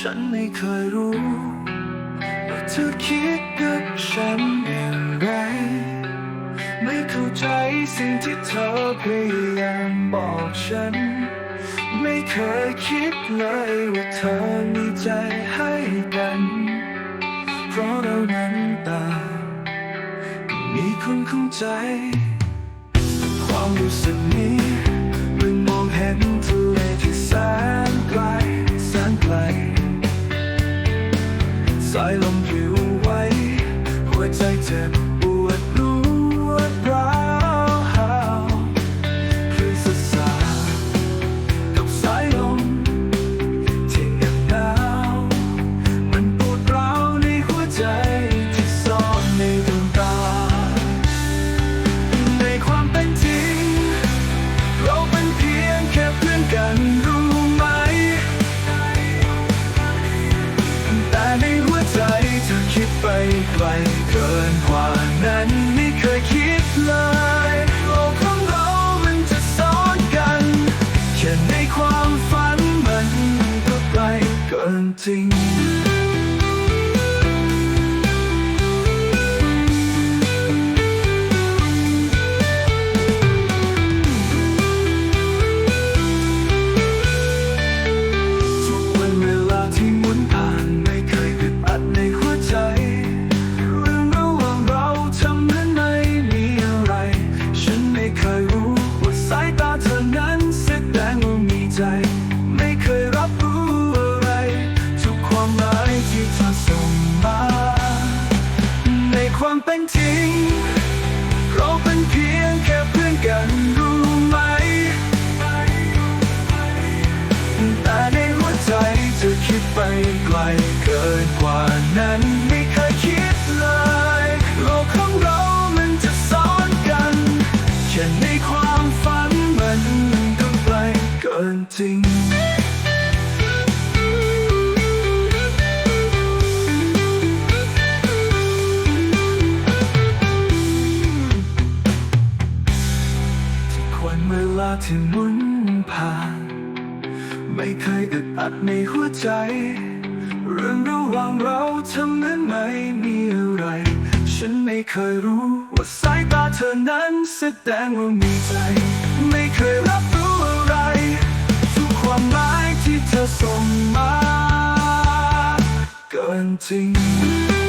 ฉันไม่เคยรู้ ว่าเธอคิดกับฉันอย่างไร ไม่เข้าใจสิ่งที่เธอพยายามบอกฉัน ไม่เคยคิดเลยว่าเธอมีใจให้กัน เพราะเรานั้นต่างมีคนเข้าใจ ความรู้สึกนี้ายลมผิวไหวหัวใจเจ็บปวดรวดร้าวคลื่นสดสากับสายลมที่เหน็บหนาวมันปวดร้าวในหัวใจที่ซ่อนในดวงตา ในความเป็นจริง เราเป็นเพียงแค่เพื่อนกันรู้ไหมแต่ใน ไกลเกินกว่านั้นไม่เคยคิดเลยโลกของเรามันจะซ้อนกันแค่ในความฝันมันก็ไกลเกินจริง เป็นจริง เราเป็นเพียงแค่เพื่อนกันรู้ ที่หมุนผ่าน ไม่เคยอึดอัดในหัวใจ เรื่องระหว่างเราทำเหมือนไม่มีอะไร ฉันไม่เคยรู้ว่าสายตาเธอนั้นแสดงว่ามีใจ ไม่เคยรับรู้อะไร ทุกความหมายที่เธอส่งมา เกินจริง